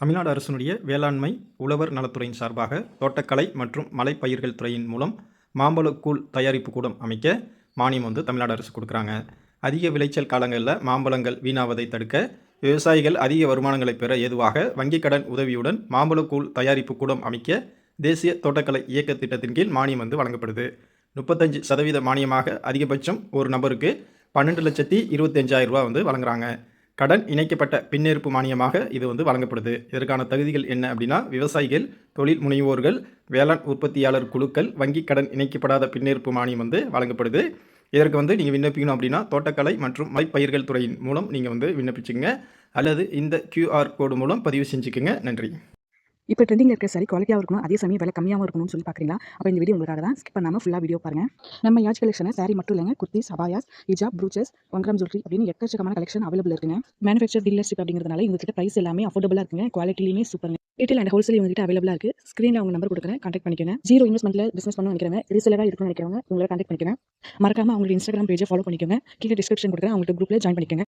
தமிழ்நாடு அரசினுடைய வேளாண்மை உழவர் நலத்துறையின் சார்பாக தோட்டக்கலை மற்றும் மலைப்பயிர்கள் துறையின் மூலம் மாம்பழக்கூழ் தயாரிப்பு கூடம் அமைக்க மானியம் வந்து தமிழ்நாடு அரசு கொடுக்குறாங்க. அதிக விளைச்சல் காலங்களில் மாம்பழங்கள் வீணாவதை தடுக்க விவசாயிகள் அதிக வருமானங்களை பெற ஏதுவாக வங்கிக் கடன் உதவியுடன் மாம்பழக்கூழ் தயாரிப்பு கூடம் அமைக்க தேசிய தோட்டக்கலை இயக்க திட்டத்தின் கீழ் மானியம் வந்து வழங்கப்படுது. முப்பத்தஞ்சு சதவீத மானியமாக அதிகபட்சம் ஒரு நபருக்கு பன்னெண்டு லட்சத்தி இருபத்தஞ்சாயிரம் ரூபா வந்து வழங்குறாங்க. கடன் இணைக்கப்பட்ட பின்னேற்பு மானியமாக இது வந்து வழங்கப்படுது. இதற்கான தகுதிகள் என்ன அப்படின்னா விவசாயிகள் தொழில் முனைவோர்கள் வேளாண் உற்பத்தியாளர் குழுக்கள் வங்கி கடன் இணைக்கப்படாத பின்னிருப்பு மானியம் வந்து வழங்கப்படுது. இதற்கு வந்து நீங்கள் விண்ணப்பிக்கணும் அப்படின்னா தோட்டக்கலை மற்றும் மலைப்பயிர்கள் துறையின் மூலம் நீங்கள் வந்து விண்ணப்பிச்சுங்க அல்லது இந்த கியூஆர் கோடு மூலம் பதிவு செஞ்சுக்கோங்க. நன்றி. இப்போ ட்ரெண்டிங் இருக்க சரி குவாலிட்டியாக இருக்கணும் அதே சமயம் விலை கம்மியாகவும் இருக்கணும்னு சொல்லி பார்க்குறீங்களா? அப்போ இந்த வீடியோ உங்களுக்காக தான் ஸ்கிப் பண்ணாமல் ஃபுல்லாக வீடியோ பாருங்கள் நம்ம யாஜ் கலெக்ஷனை சாரி மட்டும் இல்லைங்க குர்த்தி சபாயாஸ் ஹிஜாப் ப்ரூச்சஸ் ஒன் ஜுவல்லரி அப்படின்னு எக்கச்சக்கமான கலெக்ஷன் அவைலபிள் இருக்குங்க. மேனுஃபேக்சர் டீலர்ஷிப் அப்படிங்கிறதுனால இவங்ககிட்ட ப்ரைஸ் எல்லாமே அஃபோர்டபுளாக இருக்குங்க குவாலிட்டிலையுமே சூப்பருங்க ரீட்டைல் அண்ட் ஹோல்சேல் இவங்ககிட்ட அவைலபிளாக இருக்குது ஸ்க்ரீனில் அவங்க நம்பர் கொடுக்குறேன் கான்டாக்ட் பண்ணிக்கோங்க. ஜீரோ இன்வெஸ்ட்மெண்ட்டில் பிஸ்னஸ் பண்ண நினைக்கிறவங்க ரீசெலராக இருக்கணும்னு நினைக்கிறவங்க உங்களை கான்டாக்ட் பண்ணிக்கோங்க மறக்காம அவங்களோட இன்ஸ்டாகிராம் பேஜை ஃபாலோ பண்ணிக்கோங்க. கீழே டிஸ்கிரிப்ஷன் கொடுக்குறேன் அவங்களுக்கு குரூப்பில் ஜாயின் பண்ணிக்கோங்க.